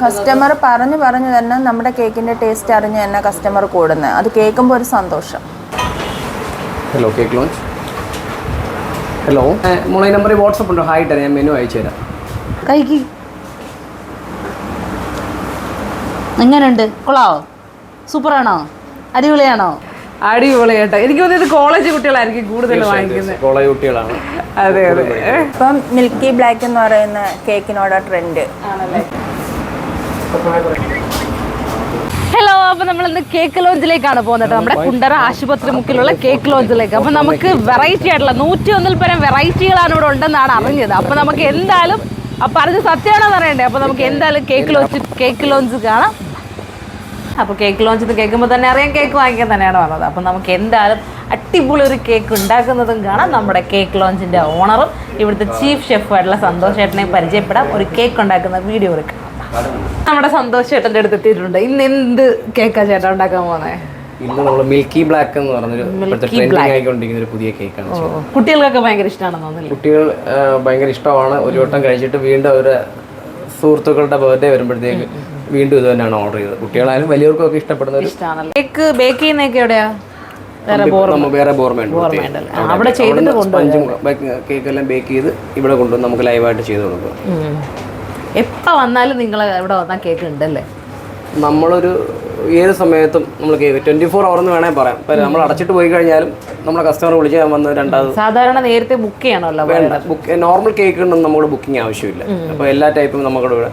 Customer പറഞ്ഞു പറഞ്ഞു തന്നെ നമ്മുടെ കേക്കിന്റെ ടേസ്റ്റ് അറിഞ്ഞു തന്നെ കസ്റ്റമർ കൂടുന്നത് അത് കേൾക്കുമ്പോൾ ഒരു സന്തോഷം. ഹലോ കേക്ക് ലോഞ്ച് ഹലോ മോളെ നമ്പറിൽ വാട്സപ്പ് ഉണ്ടോ? ഹായ് തരാം ഞാൻ മെനു അയച്ചു തരാം. എങ്ങനെ എങ്ങനെയുണ്ട്? കൊള്ളാവോ? സൂപ്പറാണോ? അടിപൊളിയാണോ? അടിപൊളി കേട്ടോ എനിക്ക് തോന്നുന്നത് കോളേജ് കുട്ടികളായിരിക്കും കൂടുതൽ വാങ്ങിക്കുന്നത് കോളേജ് കുട്ടികളാണ്. അതെ അതെ. ഇപ്പം മിൽക്കി ബ്ലാക്ക് എന്ന് പറയുന്ന കേക്കിനോട് ട്രെൻഡ് ഹലോ അപ്പൊ നമ്മൾ കേക്ക് ലോഞ്ചിലേക്കാണ് പോകുന്നത്. നമ്മുടെ കുണ്ടറ ആശുപത്രി മുക്കിലുള്ള കേക്ക് ലോഞ്ചിലേക്ക് അപ്പൊ നമുക്ക് വെറൈറ്റി ആയിട്ടുള്ള നൂറ്റി ഒന്നിൽ പരം വെറൈറ്റികളാണ് ഇവിടെ ഉണ്ടെന്നാണ് അറിഞ്ഞത്. അപ്പൊ നമുക്ക് എന്തായാലും അപ്പൊ പറഞ്ഞ സത്യമാണോ പറയണ്ടേ അപ്പൊ നമുക്ക് എന്തായാലും കേക്ക് ലോഞ്ച് കേക്ക് ലോഞ്ച് കാണാം. അപ്പോൾ കേക്ക് ലോഞ്ച് എന്ന് കേൾക്കുമ്പോൾ തന്നെ അറിയാം കേക്ക് വാങ്ങിക്കാൻ തന്നെയാണ് പറഞ്ഞത് അപ്പോൾ നമുക്ക് എന്തായാലും അടിപൊളി ഒരു കേക്ക് ഉണ്ടാക്കുന്നതും കാണാം. നമ്മുടെ കേക്ക് ലോഞ്ചിന്റെ ഓണറും ഇവിടുത്തെ ചീഫ് ഷെഫുമായിട്ടുള്ള സന്തോഷേട്ടനെയും പരിചയപ്പെടാം. ഒരു കേക്ക് ഉണ്ടാക്കുന്ന വീഡിയോ എടുക്കാം നമ്മുടെ സന്തോഷ ചേട്ടന്റെ അടുത്ത് എത്തിയിട്ടുണ്ട്. ഇന്ന് എന്ത് കേക്കാ ചേട്ടൻ ഉണ്ടാക്കാൻ പോകുന്നത് ഇന്ന് നമ്മൾ മിൽക്കി ബ്ലാക്ക് എന്ന് പറഞ്ഞൊരു ട്രെൻഡിങ് ആയിക്കൊണ്ടിരിക്കുന്ന ഒരു പുതിയ കേക്കാണ് കുട്ടികൾക്കൊക്കെ ഭയങ്കര ഇഷ്ടമാണെന്ന് തോന്നുന്നു കുട്ടികൾ ഭയങ്കര ഇഷ്ടമാണ്. ഒരു വട്ടം കഴിച്ചിട്ട് വീണ്ടും അവരുടെ സുഹൃത്തുക്കളുടെ ബർത്ത്ഡേ വരുമ്പോഴത്തേക്ക് വീണ്ടും ഇത് തന്നെയാണ് ഓർഡർ ചെയ്തത്. കുട്ടികളായാലും വലിയവർക്കും ഒക്കെ ഇഷ്ടപ്പെടുന്ന ഒരു കേക്ക് ബേക്ക് ചെയ്യുന്നൊക്കെ എവിടെയാ? വേറെ ബേക്ക് ചെയ്ത് ഇവിടെ കൊണ്ടുവന്ന് നമുക്ക് ലൈവായിട്ട് ചെയ്ത് കൊടുക്കുക എപ്പോൾ വന്നാലും നിങ്ങൾ ഇവിടെ വന്നാൽ കേക്ക് ഉണ്ടല്ലേ നമ്മളൊരു ഏത് സമയത്തും നമ്മൾ കേക്ക് ട്വന്റി ഫോർ അവർ എന്ന് വേണമെങ്കിൽ പറയാം. നമ്മൾ അടച്ചിട്ട് പോയി കഴിഞ്ഞാലും നമ്മളെ കസ്റ്റമർ വിളിച്ച് വന്ന് രണ്ടാമത് സാധാരണ നേരത്തെ ബുക്ക് ചെയ്യണമല്ലോ വേണ്ട. ബുക്ക് നോർമൽ കേക്കിനൊന്നും നമ്മൾ ബുക്കിംഗ് ആവശ്യമില്ല. അപ്പോൾ എല്ലാ ടൈപ്പും നമുക്കിവിടെ ഇവിടെ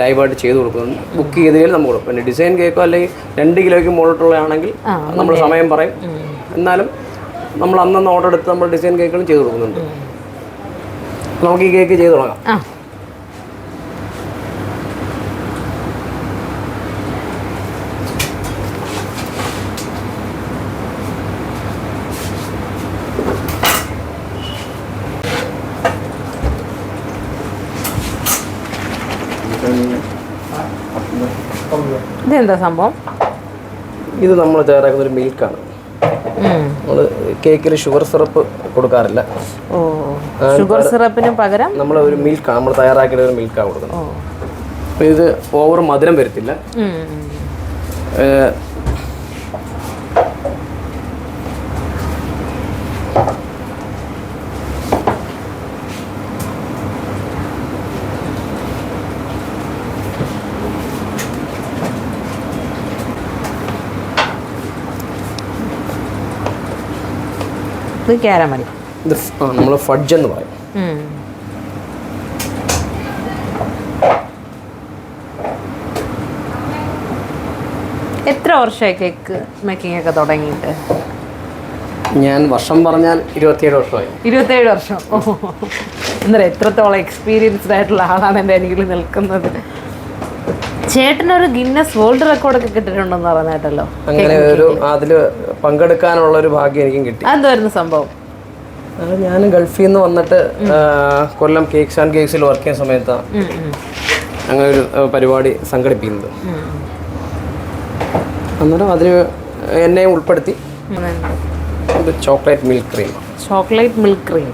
ലൈവായിട്ട് ചെയ്ത് കൊടുക്കുന്നുണ്ട് ബുക്ക് ചെയ്തതിൽ നമ്മൾ കൊടുക്കും. പിന്നെ ഡിസൈൻ കേക്കോ അല്ലെങ്കിൽ രണ്ട് കിലോയ്ക്ക് മുകളിലുള്ളതാണെങ്കിൽ നമ്മൾ സമയം പറയും. എന്നാലും നമ്മൾ അന്നന്ന് ഓർഡർ എടുത്ത് നമ്മൾ ഡിസൈൻ കേക്കുകളും ചെയ്ത് കൊടുക്കുന്നുണ്ട്. നമുക്ക് ഈ കേക്ക് ചെയ്ത് തുടങ്ങാം. ഇതെന്താ സംഭവം? ഇത് നമ്മൾ തയ്യാറാക്കുന്ന ഒരു മിൽക്കാണ്. നമ്മൾ കേക്കിൽ ഷുഗർ സിറപ്പ് കൊടുക്കാറില്ല. ഷുഗർ സിറപ്പിന് പകരം? നമ്മൾ ഒരു മിൽക്ക് നമ്മൾ തയ്യാറാക്കിയ ഒരു മിൽക്കാണ് കൊടുക്കുന്നത്. ഇത് ഓവർ മധുരം വരത്തില്ല. ഇത് ക്യാരമൽ ഇത് നമ്മൾ ഫഡ്ജ് എന്ന് പറയും. എത്ര വർഷമായി കേക്ക് മേക്കിംഗ് ഒക്കെ തുടങ്ങിയിട്ട്? ഞാൻ വർഷം പറഞ്ഞാൽ ഇരുപത്തിയേഴ് വർഷമായി. ഇരുപത്തിയേഴ് വർഷം. എന്താ എത്രത്തോളം എക്സ്പീരിയൻസ്ഡ് ആയിട്ടുള്ള ആളാണ് എന്റെ അരികിൽ നിൽക്കുന്നത്. ചേട്ടനൊരു ഗിന്നസ് വേൾഡ് റെക്കോർഡൊക്കെ കിട്ടിയിട്ടുണ്ടെന്ന് പറഞ്ഞിട്ടല്ലോ അങ്ങനെ ഒരു അതിൽ പങ്കെടുക്കാനുള്ള ഒരു ഭാഗ്യം എനിക്കും കിട്ടി. അതെന്തായിരുന്നു സംഭവം? ഞാൻ ഗൾഫിൽ നിന്ന് വന്നിട്ട് കൊല്ലം കേക്ക്സ് ആൻഡ് കേക്സിൽ വർക്ക് ചെയ്യുന്ന സമയത്താണ് അങ്ങനെ ഒരു പരിപാടി സംഘടിപ്പിക്കുന്നത്. അന്നേരം അതിൽ എന്നെ ഉൾപ്പെടുത്തി chocolate milk cream chocolate milk cream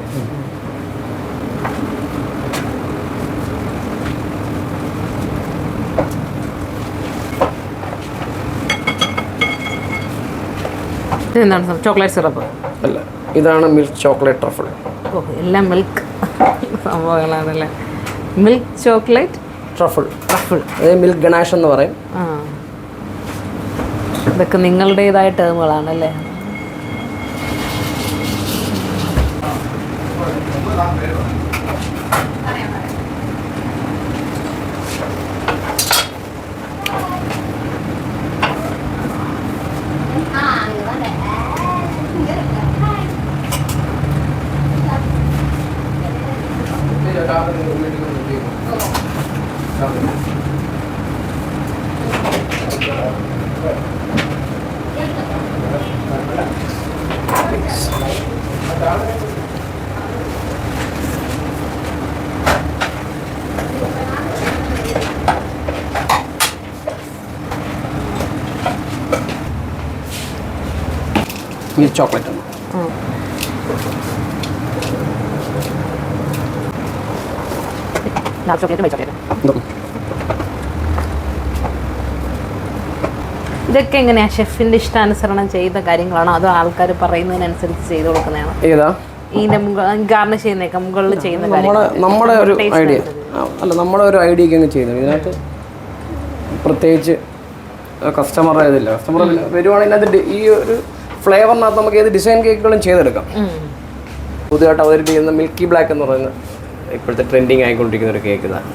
ഇതെന്താണ് ചോക്ലേറ്റ് സിറപ്പ്. അല്ല ഇതാണ് മിൽക്ക് ചോക്ലേറ്റ് ട്രഫിൾ. ഓ എല്ലാം milk സംഭവങ്ങളാണല്ലേ? Milk chocolate truffle. Truffle. അത് മിൽക്ക് ഗണാഷ് എന്ന് പറയും. ഇതൊക്കെ നിങ്ങളുടേതായ ടേമുകളാണല്ലേ? മിൽക്ക് ചോക്ലേറ്റ് ആണ് ഡാർക്ക് ചോക്ലേറ്റ് വൈറ്റ് ചോക്ലേറ്റ് ഇതൊക്കെ എങ്ങനെയാ? ഷെഫിന്റെ ഇഷ്ടാനുസരണം ചെയ്ത കാര്യങ്ങളാണോ? അതോ ആൾക്കാർ പറയുന്നതിനനുസരിച്ച് ചെയ്ത് കൊടുക്കുന്നതാണോ? ഏതാ? ഇതിന്റെ ഗാർണിഷ് ചെയ്യുന്നേക്ക മുകളിൽ ചെയ്യുന്ന നമ്മുടെ ഒരു ഐഡിയ. അല്ല നമ്മുടെ ഒരു ഐഡിയക്ക് അങ്ങ് ചെയ്യുന്നത്. ഇതിനകത്ത് പ്രത്യേകിച്ച് കസ്റ്റമർ ഇതില്ല. കസ്റ്റമർ വരുവാണെങ്കിൽ അതിന്റെ ഈ ഒരു ഫ്ലേവറിനകത്ത് നമുക്ക് ഏത് ഡിസൈൻ കേക്കുകളും ചെയ്തെടുക്കാം. പുതിയതായിട്ട് അവതരിപ്പിക്കുന്ന മിൽക്കി ബ്ലാക്ക് എന്ന് പറയുന്ന ഇപ്പോഴത്തെ ട്രെൻഡിങ് ആയിക്കൊണ്ടിരിക്കുന്ന ഒരു കേക്ക് ഇതാണ്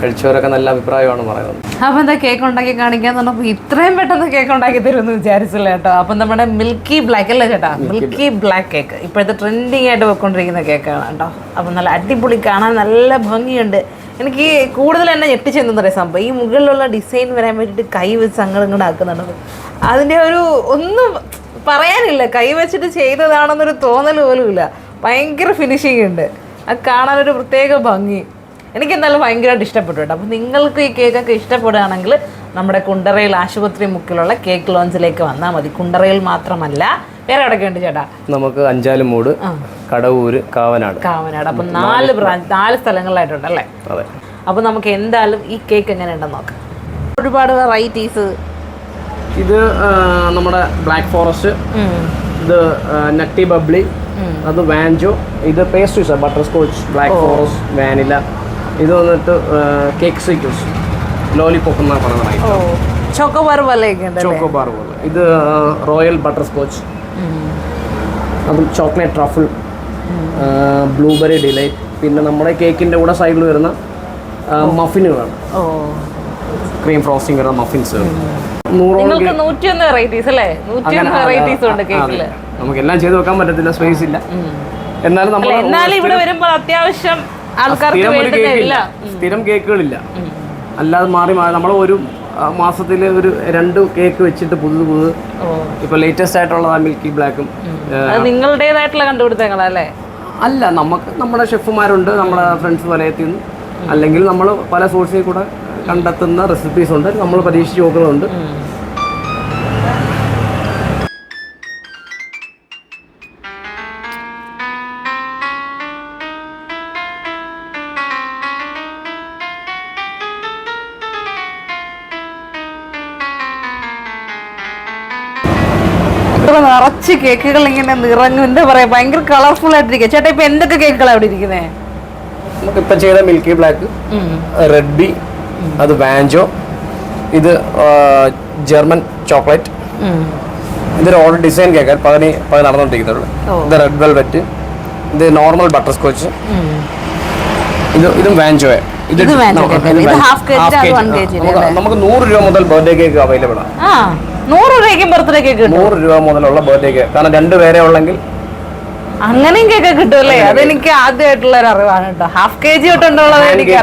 കഴിച്ചവരൊക്കെ നല്ല അഭിപ്രായമാണ് പറയുന്നത്. അപ്പൊ എന്താ കേക്ക് ഉണ്ടാക്കി കാണിക്കാന്ന് പറഞ്ഞപ്പോ ഇത്രയും പെട്ടെന്ന് കേക്ക് ഉണ്ടാക്കി തരുമെന്ന് വിചാരിച്ചില്ല കേട്ടോ. അപ്പൊ നമ്മുടെ മിൽക്കി ബ്ലാക്ക് അല്ലേ ചേട്ടാ? മിൽക്കി ബ്ലാക്ക് കേക്ക് ഇപ്പോഴത്തെ ട്രെൻഡിങ് ആയിട്ട് പോയിക്കൊണ്ടിരിക്കുന്ന കേക്കാണ് കേട്ടോ. അപ്പൊ നല്ല അടിപൊളി കാണാൻ നല്ല ഭംഗിയുണ്ട്. എനിക്ക് കൂടുതൽ എന്നെ ഞെട്ടിച്ചെന്ന് പറയാം സംഭവം? ഈ മുകളിലുള്ള ഡിസൈൻ വരാൻ വേണ്ടിയിട്ട് കൈ വെച്ച് അങ്ങോട്ട് ഇങ്ങോട്ട് ആക്കുന്നുണ്ട്. അതിന്റെ ഒരു ഒന്നും പറയാനില്ല. കൈ വെച്ചിട്ട് ചെയ്തതാണെന്നൊരു തോന്നൽ പോലും ഇല്ല. ഭയങ്കര ഫിനിഷിംഗ് ഉണ്ട്. അത് കാണാനൊരു പ്രത്യേക ഭംഗി. എനിക്ക് എന്തായാലും ഭയങ്കരമായിട്ട് ഇഷ്ടപ്പെട്ടു കേട്ടോ. അപ്പോൾ നിങ്ങൾക്ക് ഈ കേക്കൊക്കെ ഇഷ്ടപ്പെടുകയാണെങ്കിൽ നമ്മുടെ കുണ്ടറയിൽ ആശുപത്രി മുക്കിലുള്ള കേക്ക് ലോഞ്ചിലേക്ക് വന്നാൽ മതി. കുണ്ടറയിൽ മാത്രമല്ല വേറെ എവിടെയൊക്കെ ഉണ്ട് ചേട്ടാ? നമുക്ക് അഞ്ചാലുമൂട് കടവൂര് കാവനാട്. കാവനാട്. അപ്പം നാല് ബ്രാഞ്ച് നാല് സ്ഥലങ്ങളിലായിട്ടുണ്ട് അല്ലേ? അതെ. അപ്പോൾ നമുക്ക് എന്തായാലും ഈ കേക്ക് എങ്ങനെ ഉണ്ടെന്ന് നോക്കാം. ഒരുപാട് വെറൈറ്റീസ് ഇത് നമ്മുടെ ബ്ലാക്ക് ഫോറസ്റ്റ് ഇത് നട്ടി ബബ്ലി അത് വാൻജോ ഇത് pastries butterscotch black forest vanilla ഇത് വന്നിട്ട് കേക്ക് സീക്യൂസ് ലോലിപോപ്പ് എന്നാണ് പറയുന്നത്. ചോക്കോബാർ പോലെ ചോക്കോബാർ ചോക്കോ ബാർ പോലെ. ഇത് റോയൽ ബട്ടർ സ്കോച്ച് അതും ചോക്ലേറ്റ് ട്രഫിൾ ബ്ലൂബെറി ഡിലൈറ്റ് പിന്നെ നമ്മുടെ കേക്കിന്റെ കൂടെ സൈഡിൽ വരുന്ന മഫിനുകളാണ് ക്രീം ഫ്രോസ്റ്റിംഗ് വരുന്ന മഫിൻസ് നിങ്ങൾക്ക് നൂറ്റിയൊന്ന് വെറൈറ്റീസ് അല്ലേ? നൂറ്റിയൊന്ന് വെറൈറ്റീസ് ഉണ്ട് നമുക്ക് എല്ലാം ചെയ്ത് വെക്കാൻ പറ്റത്തില്ല സ്പേസ് ഇല്ല. എന്നാലും നമ്മൾ എന്നാലും ഇവിടെ വരുമ്പോൾ അത്യാവശ്യം ആൾക്കാർക്ക് സ്ഥിരം കേക്കുകളില്ല. അല്ലാതെ മാറി മാറി നമ്മൾ ഒരു മാസത്തിൽ ഒരു രണ്ട് കേക്ക് വെച്ചിട്ട് പുതു പുതു ഇപ്പൊ ലേറ്റസ്റ്റ് ആയിട്ടുള്ളതാ മിൽക്കി ബ്ലാക്കും നിങ്ങളുടേതായിട്ടുള്ള കണ്ടുപിടുത്തങ്ങളല്ലേ അല്ല? നമുക്ക് നമ്മുടെ ഷെഫുമാരുണ്ട് നമ്മുടെ ഫ്രണ്ട്സ് വലയത്തിൽ നിന്ന്. അല്ലെങ്കിൽ നമ്മൾ പല സോഴ്സിൽ കൂടെ കണ്ടെത്തുന്ന റെസിപ്പീസ് ഉണ്ട്. നമ്മൾ പരീക്ഷിച്ച് നോക്കുന്നുണ്ട് നിറച്ച് കേക്കുകൾ ഇങ്ങനെ നിറഞ്ഞു എന്താ പറയാ ഭയങ്കര കളർഫുൾ ആയിട്ടിരിക്കുക ചേട്ടാ ഇപ്പൊ എന്തൊക്കെ കേക്കുകളാണ് അവിടെ ഇരിക്കുന്നേ? നമുക്കിപ്പോൾ ചെയ്ത മിൽക്കി ബ്ലാക്ക് റെഡ് ബി അത് വാഞ്ചോ ഇത് ജർമ്മൻ ചോക്ലേറ്റ്. ഇതൊരു ഓർഡർ ഡിസൈൻ കേക്കാൻ പതിന് പതി നടന്നുകൊണ്ടിരിക്കുന്നുള്ളൂ ഇത് റെഡ് വെൽവെറ്റ് ഇത് നോർമൽ ബട്ടർ സ്കോച്ച് ഇത് ഇതും വാഞ്ചോയ. ഇത് നമുക്ക് നൂറ് രൂപ മുതൽ ബർത്ത്ഡേ കേക്ക് അവൈലബിൾ ആണ് നൂറ് രൂപയ്ക്കും ബർത്ത്ഡേ കേക്ക് നൂറ് രൂപ മുതലുള്ള ബർത്ത്ഡേ കേക്ക് കാരണം രണ്ട് പേരെ ഉള്ളെങ്കിൽ അങ്ങനെയും കേക്ക് കിട്ടുമല്ലേ അതെനിക്ക് ആദ്യമായിട്ടുള്ള ഒരു അറിവാണ് കേട്ടോ. ഹാഫ് കെ ജി തൊട്ടുള്ളത് എനിക്ക്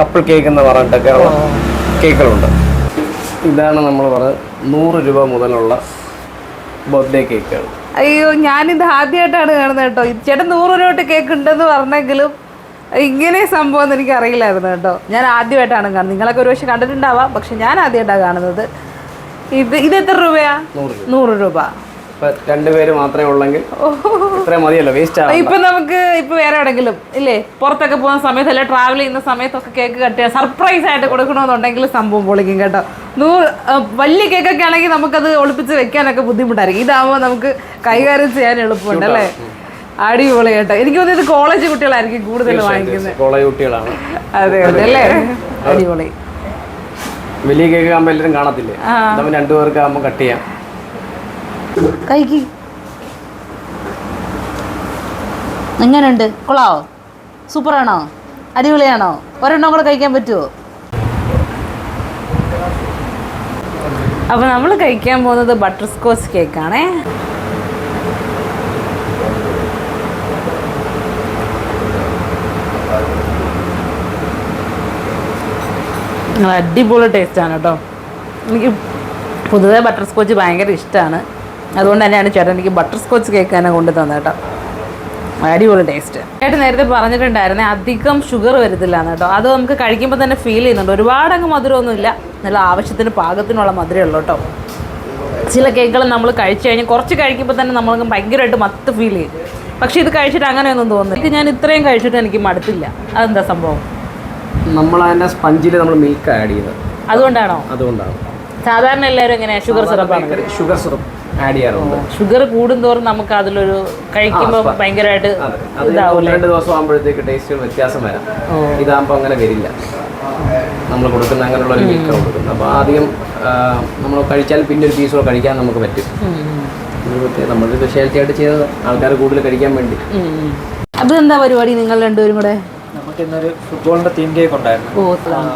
കപ്പിൾ കേക്ക് എന്ന് പറഞ്ഞിട്ടൊക്കെ കേക്കുകളുണ്ട് ഇതാണ് നമ്മൾ പറഞ്ഞത് നൂറ് രൂപ മുതലുള്ള ബർത്ത്ഡേ കേക്കുകൾ അയ്യോ ഞാനിത് ആദ്യമായിട്ടാണ് കാണുന്നത് കേട്ടോ. ചേട്ടൻ നൂറ് രൂപ തൊട്ട് കേക്ക് ഉണ്ടെന്ന് പറഞ്ഞെങ്കിലും ഇങ്ങനെ സംഭവം എനിക്ക് അറിയില്ലായിരുന്നു കേട്ടോ. ഞാൻ ആദ്യമായിട്ടാണ് കാണുന്നത്. നിങ്ങളൊക്കെ ഒരു പക്ഷെ കണ്ടിട്ടുണ്ടാവാം. പക്ഷെ ഞാൻ ആദ്യമായിട്ടാണ് കാണുന്നത്. ഇത് ഇത് എത്ര രൂപയാ? നൂറ് രൂപ. രണ്ടുപേര് മാത്രമേ ഉള്ളെങ്കിൽ മതിയല്ലോ വേസ്റ്റ് ഇപ്പൊ നമുക്ക് ഇപ്പൊ വേറെ എവിടെങ്കിലും ഇല്ലേ? പുറത്തൊക്കെ പോകുന്ന സമയത്ത് അല്ലെ ട്രാവൽ ചെയ്യുന്ന സമയത്തൊക്കെ കേക്ക് കട്ട് ചെയ്യാൻ സർപ്രൈസ് ആയിട്ട് കൊടുക്കണമെന്നുണ്ടെങ്കിൽ സംഭവം പൊളിക്കും കേട്ടോ. നൂറ് വലിയ കേക്കൊക്കെ ആണെങ്കിൽ നമുക്കത് ഒളിപ്പിച്ച് വെക്കാനൊക്കെ ബുദ്ധിമുട്ടായിരിക്കും. ഇതാവുമ്പോൾ നമുക്ക് കൈകാര്യം ചെയ്യാൻ എളുപ്പമുണ്ട് അല്ലേ? അടിപൊളി കേട്ടോ. എനിക്ക് തോന്നുന്നത് കോളേജ് കുട്ടികളായിരിക്കും കൂടുതൽ വാങ്ങിക്കുന്നത്. കോളേജ് കുട്ടികളാണ്. അതെ അതെ അല്ലേ? അടിപൊളി. വലിയ കേക്ക് ആകുമ്പോൾ എല്ലാവരും കാണത്തില്ലേ? നമ്മൾ രണ്ടുപേർക്ക് ആകുമ്പോൾ കട്ട് ചെയ്യാം. കൈക്ക്. എങ്ങനെയുണ്ട് കൊള്ളാവോ? സൂപ്പറാണോ? അടിപൊളിയാണോ? ഒരെണ്ണം കൂടെ കഴിക്കാൻ പറ്റുമോ അപ്പോൾ നമ്മൾ കഴിക്കാൻ പോകുന്നത് ബട്ടർ സ്കോച്ച് കേക്കാണേ. അടിപൊളി ടേസ്റ്റാണ് കേട്ടോ എനിക്ക് പൊതുവേ ബട്ടർ സ്കോച്ച് ഭയങ്കര ഇഷ്ടമാണ് അതുകൊണ്ട് തന്നെയാണ് ചേട്ടൻ എനിക്ക് ബട്ടർ സ്കോച്ച് കേക്ക് തന്നെ കൊണ്ടു തന്നെ കേട്ടോ അടിപൊളി ടേസ്റ്റ് ചേട്ടൻ നേരത്തെ പറഞ്ഞിട്ടുണ്ടായിരുന്നേ അധികം ഷുഗർ വരത്തില്ല എന്ന് കേട്ടോ അത് നമുക്ക് കഴിക്കുമ്പോൾ തന്നെ ഫീൽ ചെയ്യുന്നുണ്ട്. ഒരുപാടങ്ങ് മധുരമൊന്നുമില്ല നല്ല ആവശ്യത്തിന് പാകത്തിനുള്ള മധുരമേ ഉള്ളൂ കേട്ടോ ചില കേക്കുകൾ നമ്മൾ കഴിച്ചു കഴിഞ്ഞാൽ കുറച്ച് കഴിക്കുമ്പോൾ തന്നെ നമ്മൾക്ക് ഭയങ്കരമായിട്ട് മത്ത് ഫീൽ ചെയ്യും. പക്ഷേ ഇത് കഴിച്ചിട്ട് അങ്ങനെയൊന്നും തോന്നുന്നില്ല. ഞാൻ ഇത്രയും കഴിച്ചിട്ട് എനിക്ക് മടുത്തില്ല. അതെന്താ സംഭവം? നമ്മൾ അതിന്റെ സ്പഞ്ചിൽ നമ്മൾ മിൽക്ക് ആഡ് ചെയ്തത് അതുകൊണ്ടാണോ? അതുകൊണ്ടാണ്. സാധാരണ എല്ലാവരും എങ്ങനെയാ ഷുഗർ സിറപ്പാണ് ഷുഗർ സിറപ്പ് ആഡ് ചെയ്യാറുണ്ട്. ഷുഗർ കൂടുന്തോറും നമുക്ക് അതിലൊരു കഴിക്കുമ്പോൾ ഭയങ്കരമായിട്ട് രണ്ട് ദിവസം ആകുമ്പോഴത്തേക്ക് ടേസ്റ്റ് വ്യത്യാസം വരാം. ഇതാകുമ്പോൾ അങ്ങനെ വരില്ല. നമ്മൾ കൊടുക്കുന്ന അങ്ങനെയുള്ള ഒരു മിൽക്കാണ് കൊടുക്കുന്നത്. അപ്പോൾ ആദ്യം നമ്മൾ കഴിച്ചാൽ പിന്നെ ഒരു പീസോ കഴിക്കാൻ നമുക്ക് പറ്റും. നമ്മളൊരു സ്പെഷ്യാലിറ്റി ആയിട്ട് ചെയ്തത് ആൾക്കാർ കൂടുതൽ കഴിക്കാൻ വേണ്ടി. അതെന്താ പരിപാടി നിങ്ങൾ രണ്ടുപേരും കൂടെ? നമുക്ക് ഇന്നൊരു ഫുട്ബോളിന്റെ തീം കേക്ക് ഉണ്ടായിരുന്നു.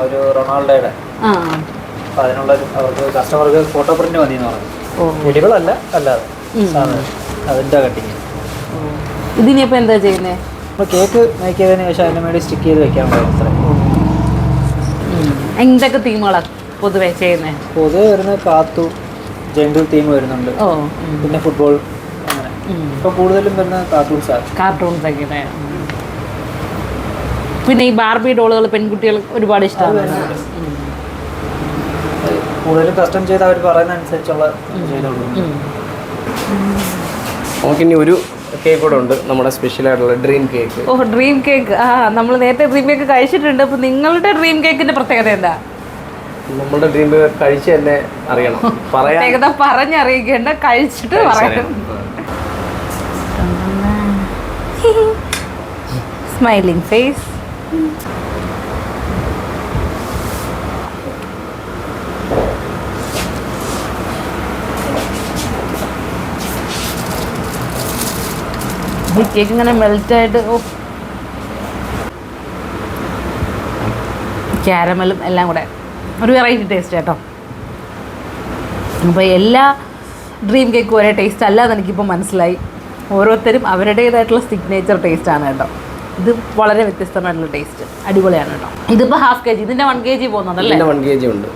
ഒരു റൊണാൾഡോയുടെ. അപ്പൊ അതിനുള്ള അവർക്ക് കസ്റ്റമർക്ക് ഫോട്ടോ പ്രിന്റ് മതി എന്ന് പറഞ്ഞു ചെടികളല്ല അല്ലാതെ. അതിന്റെ കട്ടിങ് ഇതിനിപ്പോ എന്താ ചെയ്യുന്നത് കേക്ക് മേക്ക് ചെയ്തതിന് ശേഷം അതിന് വേണ്ടി സ്റ്റിക്ക് ചെയ്ത് വെക്കാനുണ്ടായിരുന്നു അത്ര. എന്തൊക്കെ തീമുകളാണ് പൊതുവെ ചെയ്യുന്നേ? പൊതുവെ വരുന്ന കാത്തു ജംഗിൾ തീം വരുന്നുണ്ട്. പിന്നെ ഫുട്ബോൾ അങ്ങനെ. ഇപ്പൊ കൂടുതലും വരുന്ന കാർട്ടൂൺസ് കാർട്ടൂൺസ് ഒക്കെ. പിന്നെ ഈ ബാർബി ഡോളുകൾ പെൺകുട്ടികൾ ഒരുപാട് ഇഷ്ടമാണ്. കൂടുതൽ കസ്റ്റം ചെയ്ത് അവർ പറയുന്ന അനുസരിച്ചുള്ള നമുക്കിനി ഒരു കേക്ക് കൂടെ ഉണ്ട് നമ്മുടെ സ്പെഷ്യൽ ആയിട്ടുള്ള ഡ്രീം കേക്ക് ഓ ഡ്രീം കേക്ക് ആ നമ്മൾ നേരത്തെ ഡ്രീം കേക്ക് കഴിച്ചിട്ടുണ്ട് അപ്പൊ നിങ്ങളുടെ ഡ്രീം കേക്കിന്റെ പ്രത്യേകത എന്താ? നമ്മുടെ ഡ്രീം കേക്ക് കഴിച്ച് തന്നെ അറിയണം. പറയാൻ പ്രത്യേകത പറഞ്ഞറിയിക്കേണ്ട കഴിച്ചിട്ട് പറയണം സ്മൈലിംഗ് ഫേസ് കേക്ക് ഇങ്ങനെ മെൽറ്റായിട്ട് ക്യാരമലും എല്ലാം കൂടെ. ഒരു വെറൈറ്റി ടേസ്റ്റ് കേട്ടോ അപ്പോൾ എല്ലാ ഡ്രീം കേക്കും ഒരേ ടേസ്റ്റ് അല്ലാതെ എനിക്കിപ്പോൾ മനസ്സിലായി. ഓരോരുത്തരും അവരുടേതായിട്ടുള്ള സിഗ്നേച്ചർ ടേസ്റ്റ് ആണ് കേട്ടോ ഇത് വളരെ വ്യത്യസ്തമായിട്ടുള്ള ടേസ്റ്റ് അടിപൊളിയാണ് കേട്ടോ. ഇതിപ്പോൾ ഹാഫ് കെ ജി ഇതിന്റെ വൺ കെ ജി പോകുന്നതല്ലേ? അപ്പൊ വൺ കെ ജി ഉണ്ട്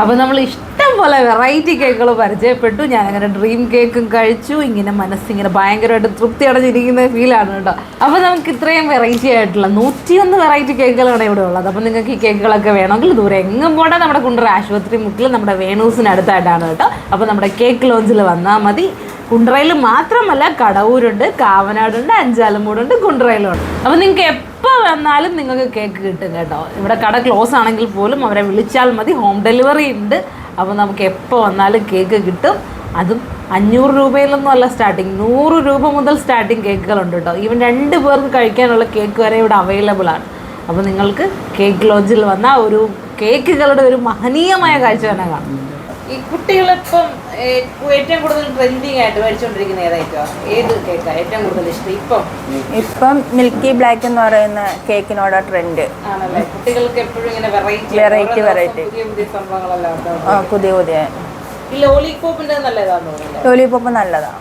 അപ്പോൾ നമ്മൾ ഇഷ്ടം പോലെ വെറൈറ്റി കേക്കുകൾ പരിചയപ്പെട്ടു. ഞാൻ അങ്ങനെ ഡ്രീം കേക്കും കഴിച്ചു. ഇങ്ങനെ മനസ്സിങ്ങനെ ഭയങ്കരമായിട്ട് തൃപ്തി അടഞ്ഞിരിക്കുന്ന ഫീലാണ് കേട്ടോ. അപ്പോൾ നമുക്ക് ഇത്രയും വെറൈറ്റി ആയിട്ടുള്ള നൂറ്റിയൊന്ന് വെറൈറ്റി കേക്കുകളാണ് ഇവിടെ ഉള്ളത്. അപ്പോൾ നിങ്ങൾക്ക് ഈ കേക്കുകളൊക്കെ വേണമെങ്കിൽ ദൂരെ എങ്ങും പോകണ്ട നമ്മുടെ കുണ്ടറ ആശുപത്രി മുക്കിൽ നമ്മുടെ വേണൂസിന് അടുത്തായിട്ടാണ് കേട്ടോ. അപ്പോൾ നമ്മുടെ കേക്ക് ലോഞ്ചിൽ വന്നാൽ മതി. കുണ്ടറയിൽ മാത്രമല്ല കടവൂരുണ്ട് കാവനാടുണ്ട് അഞ്ചാലുമൂടുണ്ട് കുണ്ടറയിലുണ്ട്. അപ്പോൾ നിങ്ങൾക്ക് എപ്പോൾ വന്നാലും നിങ്ങൾക്ക് കേക്ക് കിട്ടും കേട്ടോ. ഇവിടെ കട ക്ലോസ് ആണെങ്കിൽ പോലും അവരെ വിളിച്ചാൽ മതി. ഹോം ഡെലിവറി ഉണ്ട്. അപ്പോൾ നമുക്ക് എപ്പോൾ വന്നാലും കേക്ക് കിട്ടും. അതും അഞ്ഞൂറ് രൂപയിലൊന്നും അല്ല സ്റ്റാർട്ടിങ് നൂറ് രൂപ മുതൽ സ്റ്റാർട്ടിങ് കേക്കുകളുണ്ട് കേട്ടോ. ഈവൻ രണ്ട് പേർക്ക് കഴിക്കാനുള്ള കേക്ക് വരെ ഇവിടെ അവൈലബിൾ ആണ്. അപ്പോൾ നിങ്ങൾക്ക് കേക്ക് ലോഞ്ചിൽ വന്നാൽ ഒരു കേക്കുകളുടെ ഒരു മഹനീയമായ കാഴ്ച തന്നെ കാണും. ഈ കുട്ടികളിപ്പം ഏറ്റവും കൂടുതൽ ട്രെൻഡിങ് ആയിട്ട് മേടിച്ചുകൊണ്ടിരിക്കുന്ന ഏതായിട്ടോ ഏത് കേക്കാണ് ഏറ്റവും കൂടുതൽ ഇഷ്ടം? ഇപ്പം? ഇപ്പം മിൽക്കി ബ്ലാക്ക് എന്ന് പറയുന്ന കേക്കിനോട് ട്രെൻഡ് ആണല്ലേ? കുട്ടികൾക്ക് എപ്പോഴും ഇങ്ങനെ വെറൈറ്റി വെറൈറ്റി വെറൈറ്റി പുതിയ പുതിയ സംഭവങ്ങളെല്ലാം പുതിയ പുതിയ. ഈ ലോലിപോപ്പിന്റെ തോന്നുന്നില്ല ലോലിപോപ്പ് നല്ലതാണ്